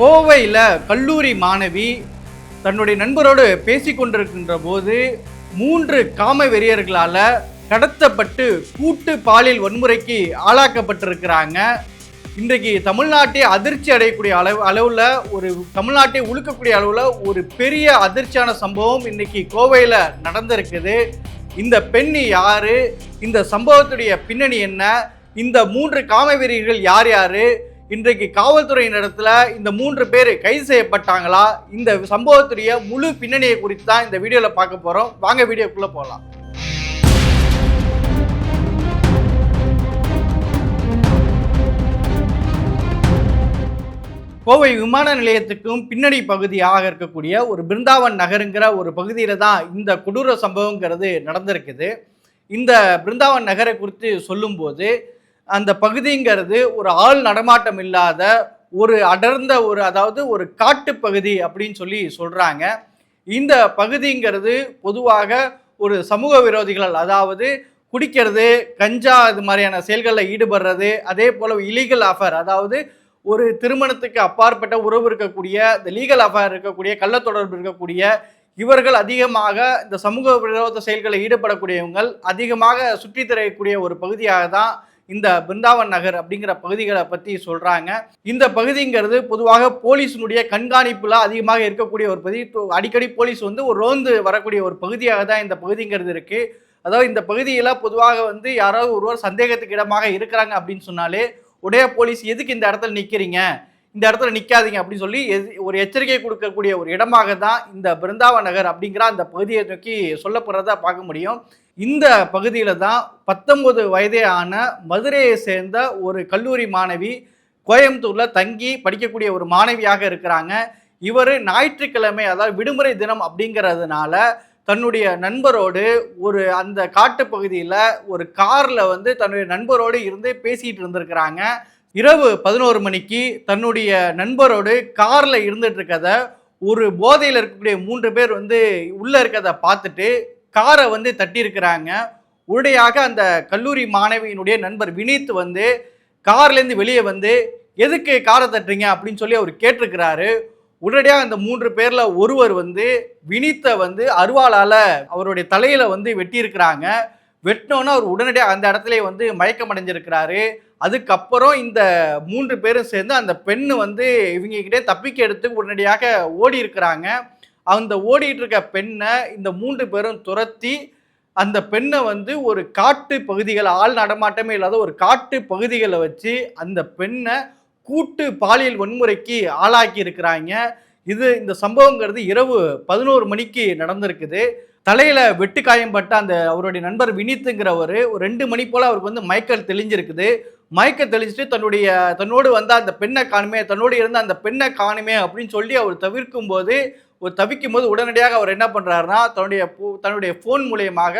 கோவையில் கல்லூரி மாணவி தன்னுடைய நண்பரோடு பேசி கொண்டிருக்கின்ற போது மூன்று காம வெறியர்களால் கடத்தப்பட்டு கூட்டு பாலியல் வன்முறைக்கு ஆளாக்கப்பட்டிருக்கிறாங்க. இன்றைக்கு தமிழ்நாட்டை அதிர்ச்சி அடையக்கூடிய அளவு அளவில் ஒரு தமிழ்நாட்டை உழுக்கக்கூடிய அளவில் ஒரு பெரிய அதிர்ச்சியான சம்பவம் இன்னைக்கு கோவையில் நடந்திருக்குது. இந்த பெண் யாரு? இந்த சம்பவத்துடைய பின்னணி என்ன? இந்த மூன்று காமவெறிகள் யார் யாரு? இன்றைக்கு காவல்துறையினிடத்துல இந்த மூன்று பேர் கைது செய்யப்பட்டாங்களா? இந்த சம்பவத்துடைய முழு பின்னணியை குறித்து தான் இந்த வீடியோவில் பார்க்க போகிறோம் வாங்க வீடியோக்குள்ளே போகலாம் கோவை விமான நிலையத்துக்கும் பின்னணி பகுதியாக இருக்கக்கூடிய ஒரு பிருந்தாவன் நகருங்கிற ஒரு பகுதியில் தான் இந்த கொடூர சம்பவங்கிறது நடந்திருக்குது. இந்த பிருந்தாவன் நகரை குறித்து சொல்லும்போது அந்த பகுதிங்கிறது ஒரு ஆள் நடமாட்டம் இல்லாத ஒரு அடர்ந்த ஒரு அதாவது ஒரு காட்டு பகுதி அப்படின்னு சொல்லி சொல்கிறாங்க இந்த பகுதிங்கிறது பொதுவாக ஒரு சமூக விரோதிகள் அதாவது குடிக்கிறது கஞ்சா இது மாதிரியான செயல்களில் ஈடுபடுறது அதே போல் இலீகல் ஆஃபர் அதாவது ஒரு திருமணத்துக்கு அப்பாற்பட்ட உறவு இருக்கக்கூடிய இந்த லீகல் அஃபேர் இருக்கக்கூடிய கள்ள தொடர்பு இருக்கக்கூடிய இவர்கள் அதிகமாக இந்த சமூக விரோத செயல்களில் ஈடுபடக்கூடியவங்கள் அதிகமாக சுற்றித் திரையக்கூடிய ஒரு பகுதியாக தான் இந்த பிருந்தாவன் நகர் அப்படிங்கிற பகுதிகளை பற்றி சொல்கிறாங்க இந்த பகுதிங்கிறது பொதுவாக போலீஸினுடைய கண்காணிப்பில் அதிகமாக இருக்கக்கூடிய ஒரு பகுதி. அடிக்கடி போலீஸ் வந்து ஒரு ரோந்து வரக்கூடிய ஒரு பகுதியாக தான் இந்த பகுதிங்கிறது இருக்குது அதாவது இந்த பகுதியில் பொதுவாக வந்து யாராவது ஒருவர் சந்தேகத்துக்கு இடமாக இருக்கிறாங்க அப்படின்னு சொன்னாலே உடைய போலீஸ் எதுக்கு இந்த இடத்துல நிற்கிறீங்க இந்த இடத்துல நிற்காதீங்க அப்படின்னு சொல்லி ஒரு எச்சரிக்கை கொடுக்கக்கூடிய ஒரு இடமாக தான் இந்த பிருந்தாவன் நகர் அப்படிங்கிற அந்த பகுதியை நோக்கி சொல்லப்படுறதா பார்க்க முடியும். இந்த பகுதியில் தான் பத்தொன்பது வயதே ஆன மதுரையை சேர்ந்த ஒரு கல்லூரி மாணவி கோயம்புத்தூரில் தங்கி படிக்கக்கூடிய ஒரு மாணவியாக இருக்கிறாங்க. இவர் ஞாயிற்றுக்கிழமை அதாவது விடுமுறை தினம் அப்படிங்கிறதுனால தன்னுடைய நண்பரோடு ஒரு அந்த காட்டு பகுதியில் ஒரு காரில் வந்து தன்னுடைய நண்பரோடு இருந்து பேசிகிட்டு இருந்திருக்கிறாங்க. இரவு பதினோரு மணிக்கு தன்னுடைய நண்பரோடு காரில் இருந்துட்டு இருக்கத ஒரு போதையில் இருக்கக்கூடிய மூன்று பேர் வந்து உள்ளே இருக்கிறத பார்த்துட்டு காரை வந்து தட்டியிருக்கிறாங்க. உடனடியாக அந்த கல்லூரி மாணவியினுடைய நண்பர் வினீத் வந்து கார்லேருந்து வெளியே வந்து எதுக்கு காரை தட்டுறீங்க? அப்படின்னு சொல்லி அவர் கேட்டிருக்கிறாரு. உடனடியாக அந்த மூன்று பேரில் ஒருவர் வந்து வினித்தை வந்து அருவாளால் அவருடைய தலையில் வந்து வெட்டியிருக்கிறாங்க. வெட்டினோன்னு அவர் உடனடியாக அந்த இடத்துல வந்து மயக்கமடைஞ்சிருக்கிறாரு. அதுக்கப்புறம் இந்த மூன்று பேரும் சேர்ந்து அந்த பெண்ணு வந்து இவங்ககிட்டே தப்பிக்க எடுத்து உடனடியாக ஓடி இருக்கிறாங்க. அந்த ஓடிட்டு இருக்க பெண்ணை இந்த மூன்று பேரும் துரத்தி அந்த பெண்ணை வந்து ஒரு காட்டு பகுதிகள் ஆள் நடமாட்டமே இல்லாத ஒரு காட்டு பகுதிகளை வச்சு அந்த பெண்ணை கூட்டு பாலியல் வன்முறைக்கு ஆளாக்கி இருக்கிறாங்க. இது இந்த சம்பவங்கிறது இரவு பதினோரு மணிக்கு நடந்திருக்குது. தலையில் வெட்டு காயம்பட்ட அந்த அவருடைய நண்பர் வினித்துங்கிறவர் ஒரு ரெண்டு மணி போல் அவருக்கு வந்து மயக்கல் தெளிஞ்சிருக்குது. மயக்க தெளிஞ்சிட்டு தன்னுடைய தன்னோடு வந்த அந்த பெண்ணை காணுமே தன்னோடு இருந்த அந்த பெண்ணை காணுமே அப்படின்னு சொல்லி அவர் தவிர்க்கும் போது ஒரு தவிக்கும் போது உடனடியாக அவர் என்ன பண்ணுறாருன்னா தன்னுடைய போ- தன்னுடைய ஃபோன் மூலியமாக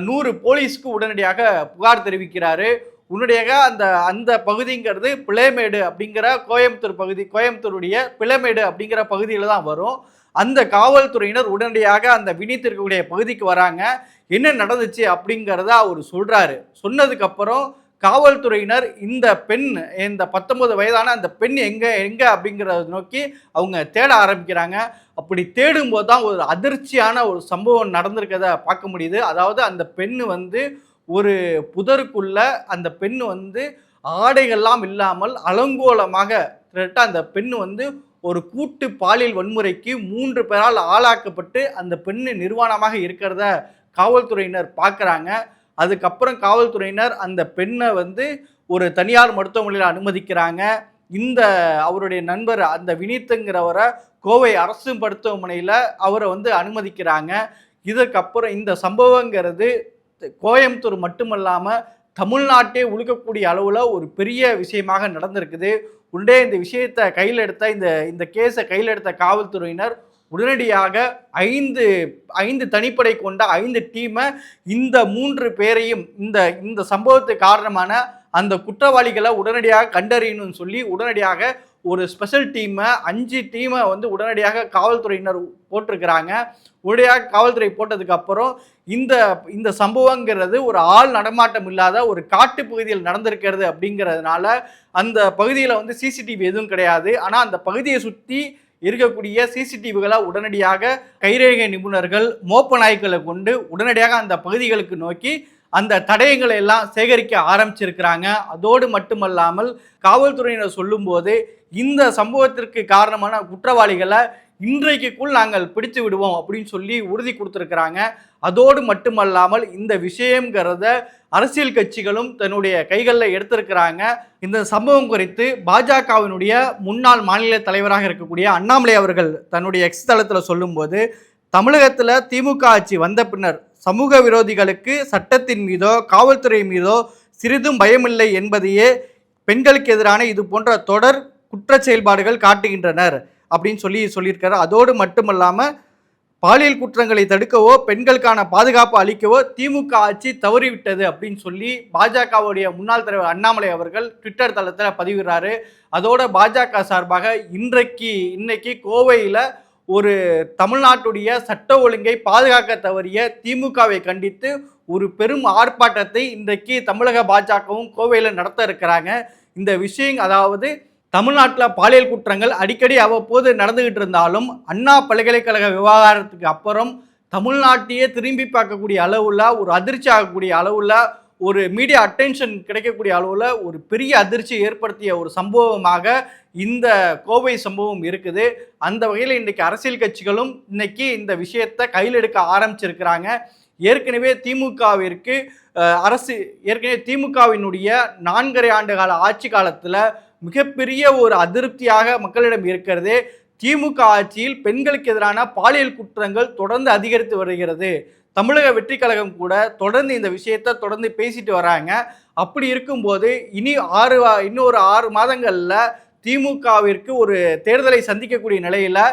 நூறு போலீஸ்க்கு உடனடியாக புகார் தெரிவிக்கிறாரு. உன்னுடைய அந்த அந்த பகுதிங்கிறது பிளேமேடு அப்படிங்கிற கோயம்புத்தூர் பகுதி கோயம்புத்தூருடைய பிளேமேடு அப்படிங்கிற பகுதியில் தான் வரும். அந்த காவல்துறையினர் உடனடியாக அந்த வினித் இருக்கக்கூடிய பகுதிக்கு வராங்க. என்ன நடந்துச்சு அப்படிங்கிறத அவர் சொல்கிறாரு சொன்னதுக்கப்புறம் காவல்துறையினர் இந்த பெண் இந்த பத்தொன்பது வயதான அந்த பெண் எங்கே எங்கே அப்படிங்கிறத நோக்கி அவங்க தேட ஆரம்பிக்கிறாங்க. அப்படி தேடும்போது தான் ஒரு அதிர்ச்சியான ஒரு சம்பவம் நடந்திருக்கிறத பார்க்க முடியுது. அதாவது அந்த பெண் வந்து ஒரு புதருக்குள்ள அந்த பெண் வந்து ஆடைகள்லாம் இல்லாமல் அலங்கோலமாக திரட்ட அந்த பெண் வந்து ஒரு கூட்டு பாலியல் வன்முறைக்கு மூன்று பேரால் ஆளாக்கப்பட்டு அந்த பெண் நிர்வாணமாக இருக்கிறத காவல்துறையினர் பார்க்குறாங்க. அதுக்கப்புறம் காவல்துறையினர் அந்த பெண்ணை வந்து ஒரு தனியார் மருத்துவமனையில் அனுமதிக்கிறாங்க. இந்த அவருடைய நண்பர் அந்த வினீத்துங்கிறவரை கோவை அரசு மருத்துவமனையில் அவரை வந்து அனுமதிக்கிறாங்க. இதுக்கப்புறம் இந்த சம்பவங்கிறது கோயம்புத்தூர் மட்டுமல்லாமல் தமிழ்நாட்டே உழுக்கக்கூடிய அளவில் ஒரு பெரிய விஷயமாக நடந்திருக்குது. உடனே இந்த விஷயத்தை கையில் எடுத்த இந்த இந்த கேஸை கையில் எடுத்த காவல்துறையினர் உடனடியாக ஐந்து ஐந்து தனிப்படை கொண்ட ஐந்து டீமை இந்த மூன்று பேரையும் இந்த இந்த சம்பவத்துக்கு காரணமான அந்த குற்றவாளிகளை உடனடியாக கண்டறியணும்னு சொல்லி உடனடியாக ஒரு ஸ்பெஷல் டீமை அஞ்சு டீமை வந்து உடனடியாக காவல்துறையினர் போட்டிருக்கிறாங்க. உடனடியாக காவல்துறை போட்டதுக்கப்புறம் இந்த இந்த சம்பவங்கிறது ஒரு ஆள் நடமாட்டம் இல்லாத ஒரு காட்டு பகுதியில் நடந்திருக்கிறது அப்படிங்கிறதுனால அந்த பகுதியில் வந்து சிசிடிவி எதுவும் கிடையாது. ஆனால் அந்த பகுதியை சுற்றி இருக்கக்கூடிய சிசிடிவிகளை உடனடியாக கைரேகை நிபுணர்கள் மோப்ப நாய்க்களை கொண்டு உடனடியாக அந்த பகுதிகளுக்கு நோக்கி அந்த தடயங்களை எல்லாம் சேகரிக்க ஆரம்பிச்சிருக்கிறாங்க. அதோடு மட்டுமல்லாமல் காவல்துறையினர் சொல்லும்போது இந்த சம்பவத்திற்கு காரணமான குற்றவாளிகளை இன்றைக்குள் நாங்கள் பிடித்து விடுவோம் அப்படின்னு சொல்லி உறுதி கொடுத்துருக்குறாங்க. அதோடு மட்டுமல்லாமல் இந்த விஷயங்கிறத அரசியல் கட்சிகளும் தன்னுடைய கைகளில் எடுத்திருக்கிறாங்க. இந்த சம்பவம் குறித்து பாஜகவினுடைய முன்னாள் மாநில தலைவராக இருக்கக்கூடிய அண்ணாமலை அவர்கள் தன்னுடைய எக்ஸ் தளத்தில் சொல்லும்போது தமிழகத்தில் திமுக ஆட்சி வந்த பின்னர் சமூக விரோதிகளுக்கு சட்டத்தின் மீதோ காவல்துறை மீதோ சிறிதும் பயமில்லை என்பதையே பெண்களுக்கு எதிரான இது போன்ற தொடர் குற்ற செயல்பாடுகள் காட்டுகின்றனர் அப்படின்னு சொல்லி சொல்லியிருக்காரு. அதோடு மட்டுமல்லாமல் பாலியல் குற்றங்களை தடுக்கவோ பெண்களுக்கான பாதுகாப்பு அளிக்கவோ திமுக ஆட்சி தவறிவிட்டது அப்படின்னு சொல்லி பாஜகவுடைய முன்னாள் தலைவர் அண்ணாமலை அவர்கள் ட்விட்டர் தளத்தில் பதிவிடுறாரு. அதோட பாஜக சார்பாக இன்றைக்கு இன்னைக்கு கோவையில் ஒரு தமிழ்நாட்டுடைய சட்ட ஒழுங்கை பாதுகாக்க தவறிய திமுகவை கண்டித்து ஒரு பெரும் ஆர்ப்பாட்டத்தை இன்றைக்கு தமிழக பாஜகவும் கோவையில் நடத்த இருக்கிறாங்க. இந்த விஷயம் அதாவது தமிழ்நாட்டில் பாலியல் குற்றங்கள் அடிக்கடி அவ்வப்போது நடந்துகிட்டு இருந்தாலும் அண்ணா பல்கலைக்கழக விவகாரத்துக்கு அப்புறம் தமிழ்நாட்டையே திரும்பி பார்க்கக்கூடிய அளவுல ஒரு அதிர்ச்சி ஆகக்கூடிய அளவுல ஒரு மீடியா அட்டென்ஷன் கிடைக்கக்கூடிய அளவில் ஒரு பெரிய அதிர்ச்சி ஏற்படுத்திய ஒரு சம்பவமாக இந்த கோவை சம்பவம் இருக்குது. அந்த வகையில் இன்றைக்கி அரசியல் கட்சிகளும் இன்னைக்கு இந்த விஷயத்தை கையில் எடுக்க ஆரம்பிச்சிருக்கிறாங்க. ஏற்கனவே திமுகவிற்கு அரசு ஏற்கனவே திமுகவினுடைய நான்கரை ஆண்டு கால ஆட்சி காலத்தில் மிகப்பெரிய ஒரு அதிருப்தியாக மக்களிடம் இருக்கிறது. திமுக ஆட்சியில் பெண்களுக்கு எதிரான பாலியல் குற்றங்கள் தொடர்ந்து அதிகரித்து வருகிறது. தமிழக வெற்றி கழகம் கூட தொடர்ந்து இந்த விஷயத்தை தொடர்ந்து பேசிட்டு வராங்க. அப்படி இருக்கும்போது இனி ஆறு இன்னொரு ஆறு மாதங்களில் திமுகவிற்கு ஒரு தேர்தலை சந்திக்கக்கூடிய நிலையில்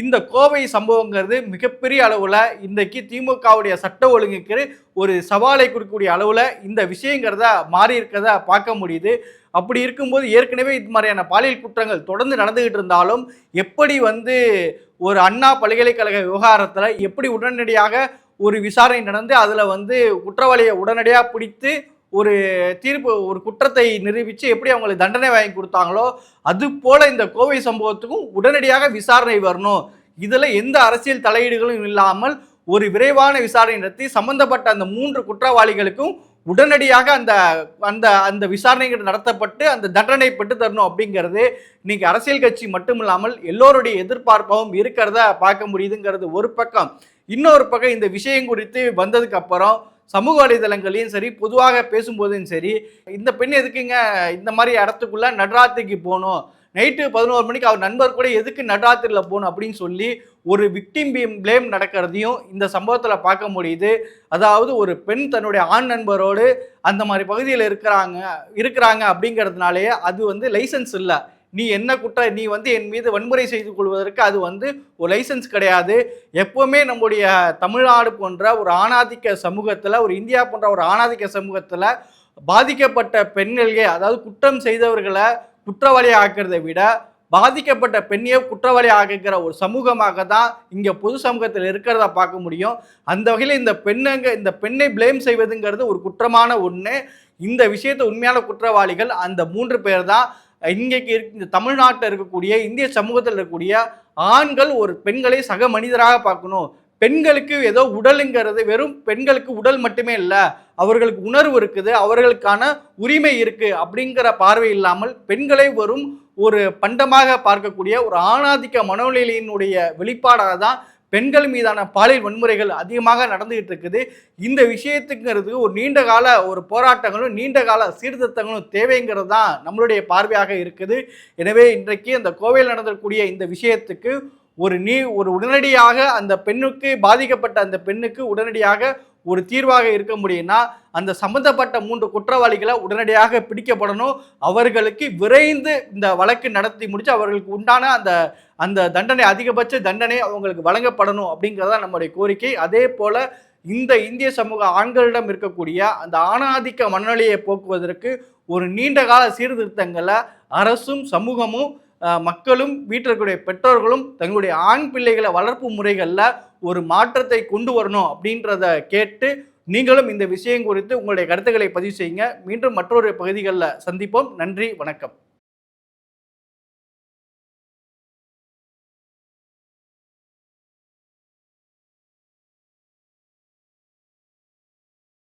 இந்த கோவை சம்பவங்கிறது மிகப்பெரிய அளவில் இன்றைக்கு திமுகவுடைய சட்ட ஒழுங்குக்கு ஒரு சவாலை கொடுக்கக்கூடிய அளவில் இந்த விஷயங்கிறத மாறி இருக்கிறத பார்க்க முடியுது. அப்படி இருக்கும்போது ஏற்கனவே இது மாதிரியான பாலியல் குற்றங்கள் தொடர்ந்து நடந்துகிட்டு இருந்தாலும் எப்படி வந்து ஒரு அண்ணா பல்கலைக்கழக விவகாரத்தில் எப்படி உடனடியாக ஒரு விசாரணை நடந்து அதில் வந்து குற்றவாளியை உடனடியாக பிடித்து ஒரு தீர்ப்பு ஒரு குற்றத்தை நிரூபித்து எப்படி அவங்களுக்கு தண்டனை வாங்கி கொடுத்தாங்களோ அது போல் இந்த கோவை சம்பவத்துக்கும் உடனடியாக விசாரணை வரணும். இதில் எந்த அரசியல் தலையீடுகளும் இல்லாமல் ஒரு விரைவான விசாரணை நடத்தி சம்பந்தப்பட்ட அந்த மூன்று குற்றவாளிகளுக்கும் உடனடியாக அந்த அந்த அந்த விசாரணைகள் நடத்தப்பட்டு அந்த தண்டனை பெற்று தரணும் அப்படிங்கிறது இன்னைக்கு அரசியல் கட்சி மட்டும் இல்லாமல் எல்லோருடைய எதிர்பார்ப்பாகவும் இருக்கிறத பார்க்க முடியுதுங்கிறது ஒரு பக்கம். இன்னொரு பக்கம் இந்த விஷயம் குறித்து வந்ததுக்கு அப்புறம் சமூக வலைதளங்களையும் சரி பொதுவாக பேசும்போதும் சரி இந்த பெண் எதுக்குங்க இந்த மாதிரி இடத்துக்குள்ள நடராத்திரிக்கு போகணும்? நைட்டு பதினோரு மணிக்கு அவர் நண்பர் கூட எதுக்கு நடுராத்திரியில் போகணும்? அப்படின்னு சொல்லி ஒரு விக்டிம் பிளேம் நடக்கிறதையும் இந்த சம்பவத்தில் பார்க்க முடியுது. அதாவது ஒரு பெண் தன்னுடைய ஆண் நண்பரோடு அந்த மாதிரி பகுதியில் இருக்கிறாங்க இருக்கிறாங்க அப்படிங்கிறதுனாலே அது வந்து லைசன்ஸ் இல்லை. நீ என்ன குற்ற நீ வந்து என் மீது வன்முறை செய்து கொள்வதற்கு அது வந்து ஒரு லைசன்ஸ் கிடையாது. எப்போவுமே நம்முடைய தமிழ்நாடு போன்ற ஒரு ஆணாதிக்க சமூகத்தில் ஒரு இந்தியா போன்ற ஒரு ஆணாதிக்க சமூகத்தில் பாதிக்கப்பட்ட பெண்களே அதாவது குற்றம் செய்தவர்களை குற்றவாளி ஆக்கிறதை விட பாதிக்கப்பட்ட பெண்ணையே குற்றவாளி ஆகிக்கிற ஒரு சமூகமாக தான் இங்கே பொது சமூகத்தில் இருக்கிறத பார்க்க முடியும். அந்த வகையில் இந்த பெண்ணுங்க இந்த பெண்ணை பிளேம் செய்வதுங்கிறது ஒரு குற்றமான ஒன்று இந்த விஷயத்தை உண்மையான குற்றவாளிகள் அந்த மூன்று பேர் தான் இன்றைக்கு இந்த தமிழ்நாட்டில் இருக்கக்கூடிய இந்திய சமூகத்தில் இருக்கக்கூடிய ஆண்கள் ஒரு பெண்களை சக மனிதராக பார்க்கணும். பெண்களுக்கு ஏதோ உடலுங்கிறது வெறும் பெண்களுக்கு உடல் மட்டுமே இல்லை அவர்களுக்கு உணர்வு இருக்குது அவர்களுக்கான உரிமை இருக்குது அப்படிங்கிற பார்வை இல்லாமல் பெண்களை வரும் ஒரு பண்டமாக பார்க்கக்கூடிய ஒரு ஆணாதிக்க மனோநிலையினுடைய வெளிப்பாடாக தான் பெண்கள் மீதான பாலியல் வன்முறைகள் அதிகமாக நடந்துகிட்டு இருக்குது. இந்த விஷயத்துங்கிறது ஒரு நீண்ட கால ஒரு போராட்டங்களும் நீண்ட கால சீர்திருத்தங்களும் தேவைங்கிறது தான் நம்மளுடைய பார்வையாக இருக்குது. எனவே இன்றைக்கு அந்த கோவையில் நடந்தக்கூடிய இந்த விஷயத்துக்கு ஒரு நீ ஒரு உடனடியாக அந்த பெண்ணுக்கு பாதிக்கப்பட்ட அந்த பெண்ணுக்கு உடனடியாக ஒரு தீர்வாக இருக்க முடியும்னா அந்த சம்பந்தப்பட்ட மூன்று குற்றவாளிகளை உடனடியாக பிடிக்கப்படணும். அவர்களுக்கு விரைந்து இந்த வழக்கு நடத்தி முடிச்சு அவர்களுக்கு உண்டான அந்த அந்த தண்டனை அதிகபட்ச தண்டனை அவங்களுக்கு வழங்கப்படணும் அப்படிங்கிறதா நம்முடைய கோரிக்கை. அதே போல இந்த இந்திய சமூக ஆண்களிடம் இருக்கக்கூடிய அந்த ஆணாதிக்க மனநிலையை போக்குவதற்கு ஒரு நீண்ட கால சீர்திருத்தங்களை அரசும் சமூகமும் மக்களும் வீட்டில் இருக்கக்கூடிய பெற்றோர்களும் தங்களுடைய ஆண் பிள்ளைகளை வளர்ப்பு முறைகளில் ஒரு மாற்றத்தை கொண்டு வரணும் அப்படின்றத கேட்டு நீங்களும் இந்த விஷயம் குறித்து உங்களுடைய கருத்துக்களை பதிவு செய்யுங்க. மீண்டும் மற்றொரு பகுதிகளில் சந்திப்போம். நன்றி வணக்கம்.